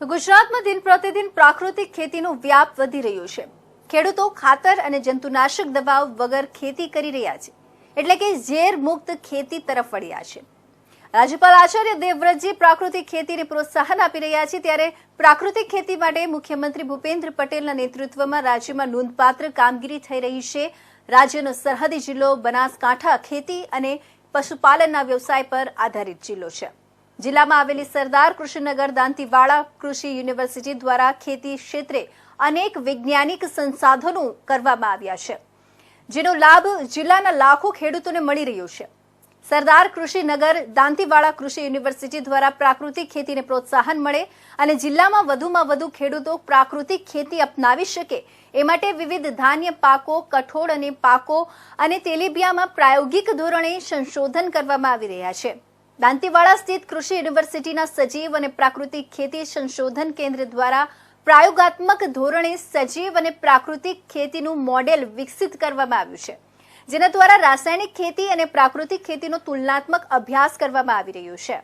ગુજરાતમાં દિન પ્રતિદિન પ્રાકૃતિક ખેતીનો વ્યાપ વધી રહ્યો છે. ખેડૂતો ખાતર અને જંતુનાશક દવાઓ વગર ખેતી કરી રહ્યા છે. એટલે કે ઝેર મુક્ત ખેતી તરફ વળ્યા છે. રાજ્યપાલ આચાર્ય દેવવ્રતજી પ્રાકૃતિક ખેતીને પ્રોત્સાહન આપી રહ્યા છે ત્યારે પ્રાકૃતિક ખેતી માટે મુખ્યમંત્રી ભૂપેન્દ્ર પટેલના નેતૃત્વમાં રાજ્યમાં નોંધપાત્ર કામગીરી થઈ રહી છે. રાજ્યનો સરહદી જિલ્લો, બનાસકાંઠા ખેતી અને પશુપાલનના વ્યવસાય પર આધારિત જિલ્લો છે. જિલ્લામાં આવેલી સરદાર કૃષિનગર દાંતીવાડા કૃષિ યુનિવર્સિટી દ્વારા ખેતી ક્ષેત્રે અનેક વૈજ્ઞાનિક સંસાધનો કરવામાં આવ્યા છે, જેનો લાભ જિલ્લાના લાખો ખેડૂતોને મળી રહ્યો છે. સરદાર કૃષિનગર દાંતીવાડા કૃષિ યુનિવર્સિટી દ્વારા પ્રાકૃતિક ખેતીને પ્રોત્સાહન મળે અને જિલ્લામાં વધુમાં વધુ ખેડૂતો પ્રાકૃતિક ખેતી અપનાવી શકે એ માટે વિવિધ ધાન્ય પાકો, કઠોળ અને પાકો અને તેલીબિયામાં પ્રાયોગિક ધોરણે સંશોધન કરવામાં આવી રહ્યા છે. દાંતીવાડા સ્થિત કૃષિ યુનિવર્સિટીના સજીવ અને પ્રાકૃતિક ખેતી સંશોધન કેન્દ્ર દ્વારા પ્રયોગાત્મક ધોરણે સજીવ અને પ્રાકૃતિક ખેતીનું મોડેલ વિકસિત કરવામાં આવ્યું છે, જેના દ્વારા રાસાયણિક ખેતી અને પ્રાકૃતિક ખેતીનો તુલનાત્મક અભ્યાસ કરવામાં આવી રહ્યો છે.